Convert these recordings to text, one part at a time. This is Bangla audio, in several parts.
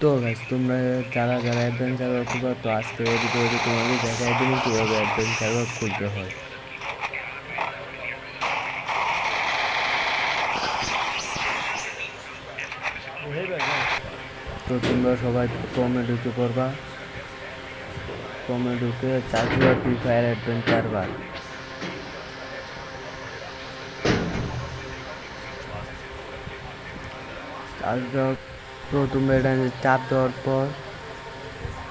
তো গাইস তোমরা যারা যারা অ্যাডভেঞ্চার ওয়ার্ক করবে তো আজকে এই ভিডিওতে তোমাদের দেখাই দেবো কীভাবে অ্যাডভেঞ্চার ওয়ার্ক করতে হয়। তো তোমরা সবাই কমে ঢুকে পড়বা। কমে ঢুকে চার্জ ফ্রি ফায়ার অ্যাডভেঞ্চার বার। চার্জ তো তোমরা এটা চাপ দেওয়ার পর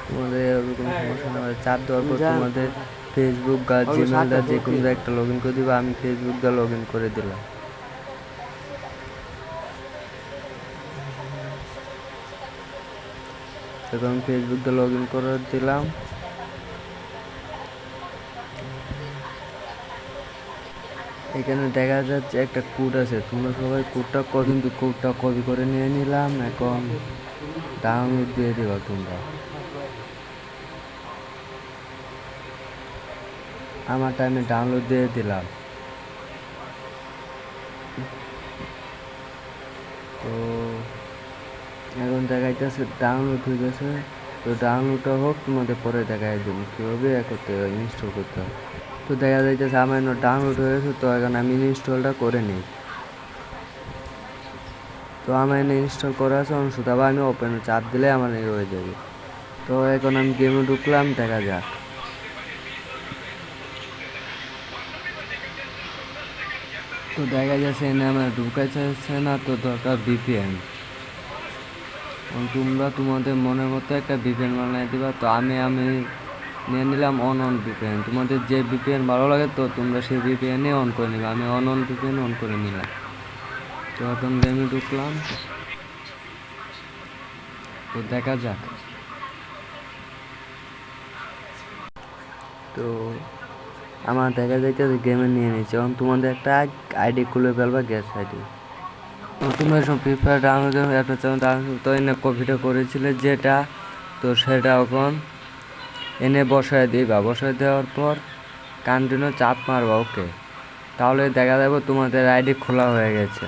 তোমাদের এরকম সমস্যা না হয় চাপ দেওয়ার পর তোমাদের ফেসবুক বা জিমেলটা যে কোনো একটা লগ ইন করে দিবা আমি ফেসবুক দিয়ে লগ ইন করে দিলাম। এখন ফেসবুকটা লগ ইন করে দিলাম। এখানে দেখা যাচ্ছে একটা কোড আছে। তোমরা সবাই কোডটা কিন্তু কোডটা কপি করে নিয়ে নিলাম, এখন ডাউনলোড দিয়ে দিবা তোমরা। আমার টাইমে ডাউনলোড দিয়ে দিলাম। তো এখন দেখাইতেছে ডাউনলোড হয়ে গেছে তো ডাউনলোডটা হোক, তোমাদের পরে দেখাই দেবো। কীভাবে করতে হয় ইনস্টল করতে হয়। তো দেখা যাইতেছে, আমার ডাউনলোড হয়েছে তো এখন আমি ইনস্টলটা করে নিই। তো আমার এনে ইনস্টল করা আছে শুধু আবার আমি ওপেন চাপ দিলে আমার হয়ে যাবে। তো এখন আমি গেমে ঢুকলাম, দেখা যাক। তো দেখা যাচ্ছে এনে আমার ঢুকাইছে না তো দরকার বিপিএন তোমরা তোমাদের মনের মতো একটা বিপিএন বানাই দিবা। তো আমি আমি নিয়ে নিলাম অন অন বিপিএন তোমাদের যে বিপিএন ভালো লাগে তো তোমরা সেই বিপিএনই অন করে নিবে। আমি অন অন বিপিএন অন করে নিলাম। তো এখন গেমে ঢুকলাম। তো দেখা যাক। তো আমার দেখা যাইতেছে গেমে নিয়ে নিচ্ছে এবং তোমাদের একটা আইডি খুলে ফেলবা গ্যাস আইডি তোমরা সব ফ্রি ফায়ার ডাউনলোড একটা ডাউনলোড তো এনে কপিটা করেছিলে যেটা, তো সেটা এখন এনে বসায় দিবা। বসায় দেওয়ার পর কন্টিনিউ চাপ মারবা ওকে তাহলে দেখা যাবে তোমাদের আইডি খোলা হয়ে গেছে।